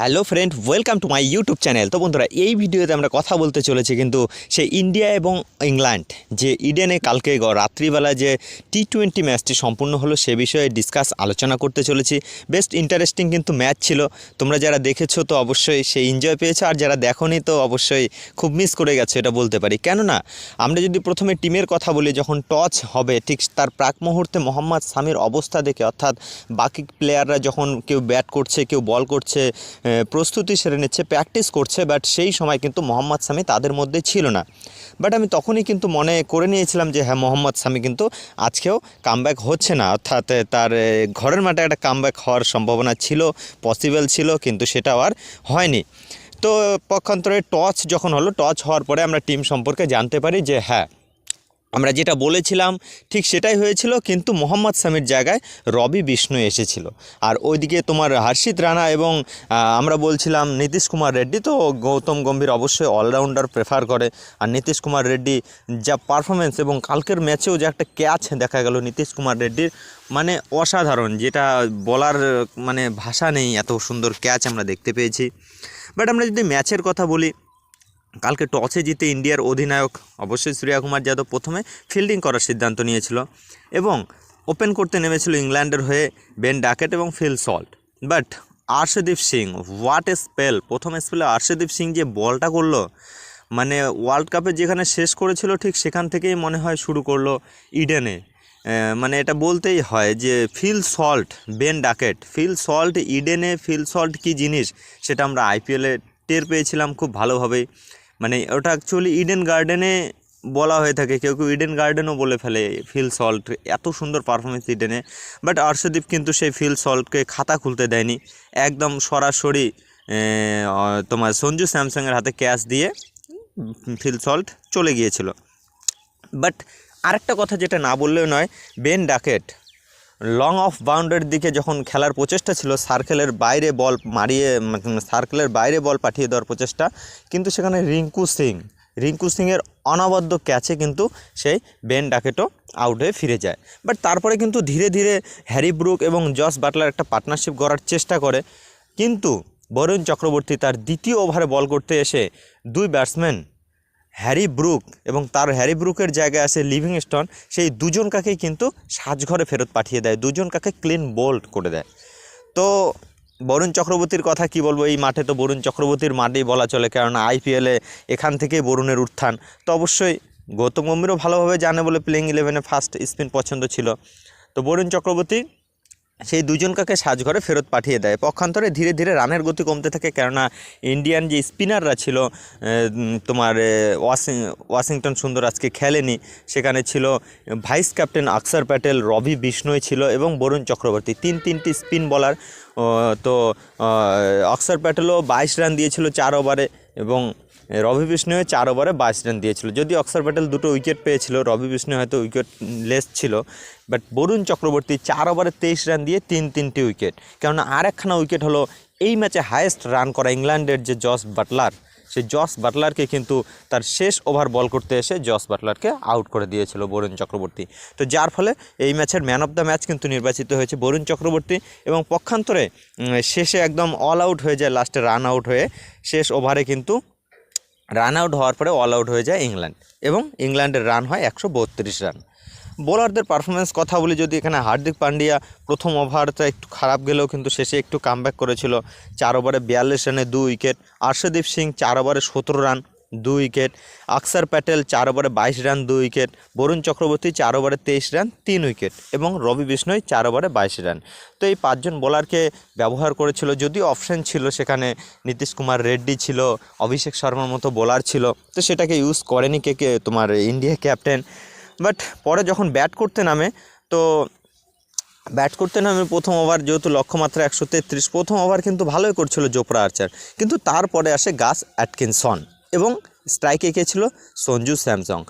Hello friend, welcome to my YouTube channel. তো বন্ধুরা, এই ভিডিওতে আমরা কথা বলতে চলেছি কিন্তু সে ইন্ডিয়া এবং ইংল্যান্ড, যে ইডেনে কালকে রাত্রিবেলা যে টি টোয়েন্টি ম্যাচটি সম্পূর্ণ হলো সে বিষয়ে ডিসকাস আলোচনা করতে চলেছি। বেস্ট ইন্টারেস্টিং কিন্তু ম্যাচ ছিল। তোমরা যারা দেখেছ তো অবশ্যই সে এনজয় পেয়েছ, আর যারা দেখোনি তো অবশ্যই খুব মিস করে গেছো, এটা বলতে পারি। কেননা, আমরা যদি প্রথমে টিমের কথা বলি, যখন টচ হবে, ঠিক তার প্রাক মুহূর্তে মোহাম্মদ সামির অবস্থা দেখে, অর্থাৎ বাকি প্লেয়াররা যখন কেউ ব্যাট করছে, কেউ বল করছে প্রস্তুতি সেরে নিচ্ছে প্র্যাকটিস করছে বাট সেই সময় কিন্তু মোহাম্মদ সামি তাদের মধ্যে ছিল না। বাট আমি তখনই কিন্তু মনে করে নিয়েছিলাম যে হ্যাঁ মোহাম্মদ সামি কিন্তু আজকেও কামব্যাক হচ্ছে না। অর্থাৎ তার ঘরের মাঠে একটা কামব্যাক হওয়ার সম্ভাবনা ছিল পসিবল ছিল, কিন্তু সেটাও আর হয়নি। তো পক্ষান্তরে টচ যখন হলো টচ হওয়ার পরে আমরা টিম সম্পর্কে জানতে পারি যে হ্যাঁ আমরা যেটা বলেছিলাম, ঠিক সেটাই হয়েছিল, কিন্তু মোহাম্মদ সামির জায়গায় রবি বিষ্ণু এসেছিল। আর ওইদিকে তোমার হর্ষিত রানা এবং আমরা বলছিলাম নীতিশ কুমার রেড্ডি তো গৌতম গম্ভীর অবশ্যই অলরাউন্ডার প্রেফার করে। আর নীতিশ কুমার রেড্ডি যা পারফরমেন্স এবং কালকের ম্যাচেও যে একটা ক্যাচ দেখা গেল নীতিশ কুমার রেড্ডির মানে অসাধারণ, যেটা বলার মানে ভাষা নেই, এত সুন্দর ক্যাচ আমরা দেখতে পেয়েছি। বাট আমরা যদি ম্যাচের কথা বলি কালকে টসে জিতে ইন্ডিয়ার অধিনায়ক অবশ্যই সূর্যা কুমার যাদব প্রথমে ফিল্ডিং করার সিদ্ধান্ত নিয়েছিল এবং ওপেন করতে নেমেছিল ইংল্যান্ডের হয়ে বেন ডাকেট এবং Phil Salt. But Arshdeep Singh what a spell প্রথম স্পেলে আর্শদীপ সিং যে বলটা করল মানে ওয়ার্ল্ড কাপে যেখানে শেষ করেছিল ঠিক সেখান থেকেই মনে হয় শুরু করল ইডেনে। মানে এটা বলতেই হয় যে Phil Salt, Ben Duckett, Phil Salt ইডেনে ফিল সল্ট কী জিনিস সেটা আমরা আইপিএলে টের পেয়েছিলাম খুব ভালোভাবেই। মানে ওটা অ্যাকচুয়ালি ইডেন গার্ডেনে বলা হয়ে থাকে, কেউ কেউ ইডেন গার্ডেনও বলে ফেলে ফিল সল্ট এত সুন্দর পারফরমেন্স ইডেনে বাট অর্ষদীপ কিন্তু সেই ফিল সল্টকে খাতা খুলতে দেয়নি। একদম সরাসরি তোমার সঞ্জু স্যামসাংয়ের হাতে ক্যাশ দিয়ে ফিল সল্ট চলে গিয়েছিল। বাট আরেকটা কথা যেটা না বললেও নয় বেন ডাকেট লং অফ বাউন্ডারির দিকে যখন খেলার প্রচেষ্টা ছিল, সার্কেলের বাইরে বল মারিয়ে সার্কেলের বাইরে বল পাঠিয়ে দেওয়ার প্রচেষ্টা, কিন্তু সেখানে রিঙ্কু সিং, রিঙ্কু সিংয়ের অনবদ্য ক্যাচে কিন্তু সেই বেন ডাকেটও আউট হয়ে ফিরে যায়। বাট তারপরে কিন্তু ধীরে ধীরে হ্যারি ব্রুক এবং জস বাটলার একটা পার্টনারশিপ গড়ার চেষ্টা করে, কিন্তু বরুণ চক্রবর্তী তার দ্বিতীয় ওভারে বল করতে এসে দুই ব্যাটসম্যান হ্যারি ব্রুক এবং তার হ্যারি ব্রুকের জায়গায় আছে লিভিংস্টন সেই দুজন কাকেই কিন্তু সাজঘরে ফেরত পাঠিয়ে দেয়, দুজন কাকে ক্লিন বোল্ড করে দেয়। তো বরুণ চক্রবর্তীর কথা কি বলব? এই মাঠে তো বরুণ চক্রবর্তীর মাঠেই বলা চলে কেননা আইপিএলে এখান থেকেই বরুণের উত্থান। তো অবশ্যই গৌতম গম্ভীরও ভালোভাবে জানে বলে প্লেইং ইলেভেনে ফার্স্ট স্পিন পছন্দ ছিল। তো বরুণ চক্রবর্তী সেই দুজন দুজনকাকে সাজঘরে ফেরত পাঠিয়ে দেয়। পক্ষান্তরে ধীরে ধীরে রানের গতি কমতে থাকে, কেননা ইন্ডিয়ান যে স্পিনাররা ছিল তোমার ওয়াশিং, ওয়াশিংটন সুন্দর আজকে খেলেনি। সেখানে ছিল ভাইস ক্যাপ্টেন অক্ষর প্যাটেল, রবি বিষ্ণয় ছিল এবং বরুণ চক্রবর্তী। তিন তিনটি স্পিন বলার তো অক্সার প্যাটেলও বাইশ রান দিয়েছিল চার ওভারে এবং রবি বিষ্ণু চার ওভারে বাইশ রান দিয়েছিল। যদি অক্ষর প্যাটেল দুটো উইকেট পেয়েছিল, রবি বিষ্ণু হয়তো উইকেট লেস ছিল, বাট বরুণ চক্রবর্তী চার ওভারে তেইশ রান দিয়ে তিন তিনটি উইকেট। কেননা আর একখানা উইকেট হলো এই ম্যাচে হায়েস্ট রান করা ইংল্যান্ডের যে জস বাটলার, সেই জস বাটলারকে কিন্তু তার শেষ ওভার বল করতে এসে জস বাটলারকে আউট করে দিয়েছিল বরুণ চক্রবর্তী। তো যার ফলে এই ম্যাচের ম্যান অফ দ্য ম্যাচ কিন্তু নির্বাচিত হয়েছে বরুণ চক্রবর্তী এবং পক্ষান্তরে শেষে একদম অল আউট হয়ে যায়, লাস্টে রান আউট হয়ে শেষ ওভারে কিন্তু রান আউট হওয়ার পরে অল আউট হয়ে যায় ইংল্যান্ড এবং ইংল্যান্ডের রান হয় একশো বত্রিশ রান বোলারদের পারফরমেন্স কথা বলি যদি এখানে হার্দিক পান্ডিয়া প্রথম ওভারটা একটু খারাপ গেলেও কিন্তু শেষে একটু কামব্যাক করেছিল। চার ওভারে বিয়াল্লিশ রানে দু উইকেট আর্শদীপ সিং চার ওভারে সতেরো রান দু উইকেট। আকসার প্যাটেল চার ওভারে বাইশ রান দু উইকেট। বরুণ চক্রবর্তী চার ওভারে তেইশ রান, তিন উইকেট। এবং রবি বিষ্ণয় চার ওভারে বাইশ রান। তো এই পাঁচজন বোলারকে ব্যবহার করেছিল যদি অপশান ছিল সেখানে নীতিশ কুমার রেড্ডি ছিল, অভিষেক শর্মার মতো বোলার ছিল। তো সেটাকে ইউজ করেনি কে কে, তোমার ইন্ডিয়া ক্যাপ্টেন। বাট পরে যখন ব্যাট করতে নামে, তো ব্যাট করতে নামে প্রথম ওভার যেহেতু লক্ষ্যমাত্রা একশো তেত্রিশ, প্রথম ওভার কিন্তু ভালোই করছিল জোপরা আর্চার। কিন্তু তারপরে আসে গাস অ্যাটকিনসন। এবং স্ট্রাইকে কে ছিল? সঞ্জু স্যামসং।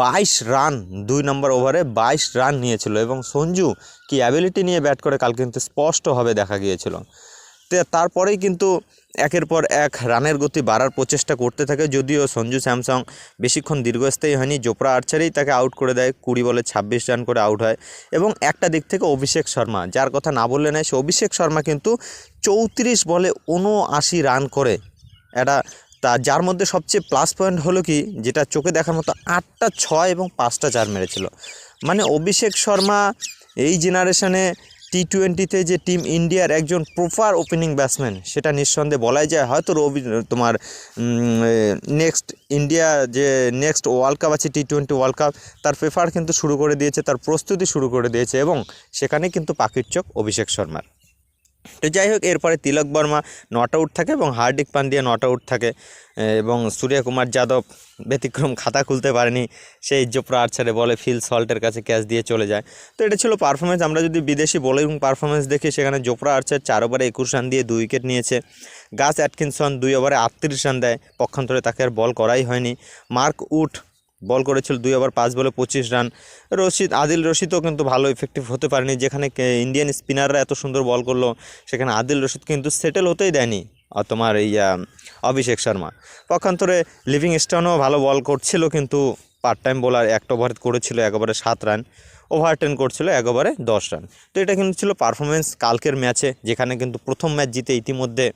বাইশ রান, দুই নম্বর ওভারে বাইশ রান নিয়েছিল এবং সঞ্জু কি অ্যাবিলিটি নিয়ে ব্যাট করে কাল কিন্তু স্পষ্টভাবে দেখা গিয়েছিল। তারপরেই কিন্তু একের পর এক রানের গতি বাড়ার প্রচেষ্টা করতে থাকে, যদিও সঞ্জু স্যামসং বেশিক্ষণ দীর্ঘস্থায়ী হয়নি। জোপরা আর্চারেই তাকে আউট করে দেয়, কুড়ি বলে ছাব্বিশ রান করে আউট হয় এবং একটা দিক থেকে অভিষেক শর্মা, যার কথা না বললে নয়, সে অভিষেক শর্মা কিন্তু চৌত্রিশ বলে উনআশি রান করে। এটা তা যার মধ্যে সবচেয়ে প্লাস পয়েন্ট হলো কি, যেটা চোখে দেখার মতো আটটা ছয় এবং পাঁচটা চার মেরেছিল। মানে অভিষেক শর্মা এই জেনারেশনে টি টোয়েন্টিতে যে টিম ইন্ডিয়ার একজন প্রপার ওপেনিং ব্যাটসম্যান সেটা নিঃসন্দেহে বলাই যায়, হয়তো রবি, তোমার নেক্সট ইন্ডিয়া যে নেক্সট ওয়ার্ল্ড কাপ আছে টি টোয়েন্টি ওয়ার্ল্ড কাপ তার প্রেফার কিন্তু শুরু করে দিয়েছে, তার প্রস্তুতি শুরু করে দিয়েছে এবং সেখানে কিন্তু পাখির চোখ অভিষেক শর্মার। তো যাই হোক, এরপরে তিলক বর্মা নট আউট থাকে এবং হার্দিক পান্ডিয়া নট আউট থাকে। এবং সূর্যকুমার যাদব ব্যতিক্রম খাতা খুলতে পারেনি সেই জোপরা আর্চারে বলে ফিল সল্টের কাছে ক্যাচ দিয়ে চলে যায়। তো এটা ছিল পারফরমেন্স আমরা যদি বিদেশি বোলিং পারফরমেন্স দেখি, সেখানে জোপরা আর্চার চার ওভারে একুশ রান দিয়ে দুই উইকেট নিয়েছে। গাছ অ্যাটকিনসন দুই ওভারে আটত্রিশ রান দেয়, পক্ষান্তরে তাকে আর বল করাই হয়নি। মার্ক উড বল করেছিল দুই ওভার পাঁচ বলে পঁচিশ রান। রশিদ, আদিল রশিদও কিন্তু ভালো ইফেক্টিভ হতে পারেনি। যেখানে ইন্ডিয়ান স্পিনাররা এত সুন্দর বল করল, সেখানে আদিল রশিদ কিন্তু সেটেল হতেই দেয়নি। তোমার এই অভিষেক শর্মা। পক্ষান্তরে লিভিং স্টোনও ভালো বল করছিল কিন্তু পার্ট টাইম বোলার একটা ওভার করেছিল এক ওভারে সাত রান ওভার টেন করছিল এক ওভারে দশ রান। তো এটা কিন্তু ছিল পারফরমেন্স কালকের ম্যাচে যেখানে কিন্তু প্রথম ম্যাচ জিতে ইতিমধ্যে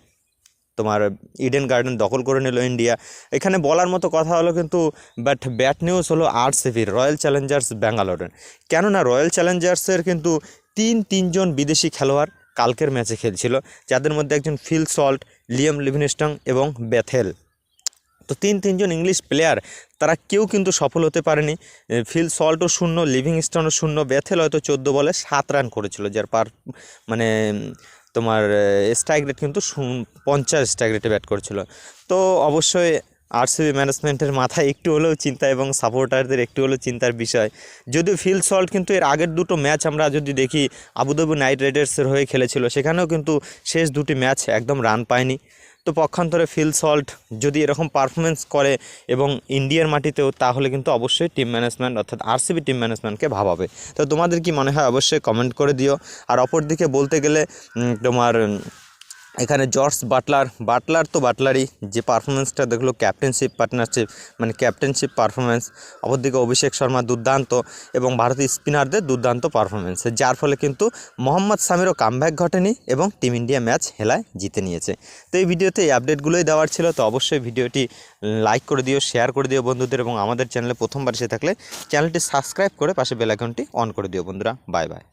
তোমার ইডেন গার্ডেন দখল করে নিল ইন্ডিয়া এখানে বলার মতো কথা হলো কিন্তু বাট ব্যাট নিউজ হলো আর আরসিবির রয়্যাল চ্যালেঞ্জার্স ব্যাঙ্গালোরের কেননা রয়্যাল চ্যালেঞ্জার্সের কিন্তু তিন তিনজন বিদেশি খেলোয়াড় কালকের ম্যাচে খেলছিল, যাদের মধ্যে একজন ফিল সল্ট লিয়াম লিভিনস্টং এবং ব্যাথেল তো তিন তিনজন ইংলিশ প্লেয়ার তারা কেউ কিন্তু সফল হতে পারেনি। ফিল সল্টও শূন্য লিভিংস্টনও শূন্য বেথেল হয়তো চোদ্দ বলে সাত রান করেছিল, যার পার মানে তোমার স্ট্রাইক রেট কিন্তু পঞ্চাশ স্ট্রাইক রেটে ব্যাট করছিল। তো অবশ্যই আরসিবি ম্যানেজমেন্টের মাথায় একটু হলেও চিন্তা এবং সাপোর্টারদের একটু হলেও চিন্তার বিষয়। যদিও ফিল সল্ট কিন্তু এর আগের দুটো ম্যাচ আমরা যদি দেখি, আবুধাবি নাইট রাইডার্সের হয়ে খেলেছিল, সেখানেও কিন্তু শেষ দুটি ম্যাচ একদম রান পায়নি। তো পক্ষান্তরে ফিল সল্ট যদি এরকম পারফরমেন্স করে এবং ইন্ডিয়ার মাটিতেও, তাহলে কিন্তু অবশ্যই টিম ম্যানেজমেন্ট অর্থাৎ আরসিবি টিম ম্যানেজমেন্টকে ভাবাবে। তো তোমাদের কি মনে হয়? অবশ্যই কমেন্ট করে দিও। আর অপরদিকে বলতে গেলে তোমার এখানে জর্জ বাটলার বাটলার তো বাটলারই, যে পারফরমেন্সটা দেখল ক্যাপ্টেনশিপ পার্টনারশিপ মানে ক্যাপ্টেনশিপ পারফরমেন্স অপরদিকে অভিষেক শর্মা দুর্দান্ত, এবং ভারতীয় স্পিনারদের দুর্দান্ত পারফরমেন্স যার ফলে কিন্তু মোহাম্মদ সামিরও কামব্যাক ঘটেনি এবং টিম ইন্ডিয়া ম্যাচ হেলায় জিতে নিয়েছে। তো এই ভিডিওতে এই আপডেটগুলোই দেওয়ার ছিল, তো অবশ্যই ভিডিওটি লাইক করে দিও শেয়ার করে দিও বন্ধুদের, এবং আমাদের চ্যানেলে প্রথমবার এসে থাকলে চ্যানেলটি সাবস্ক্রাইব করে পাশে বেল আইকনটি অন করে দিও বন্ধুরা। Bye bye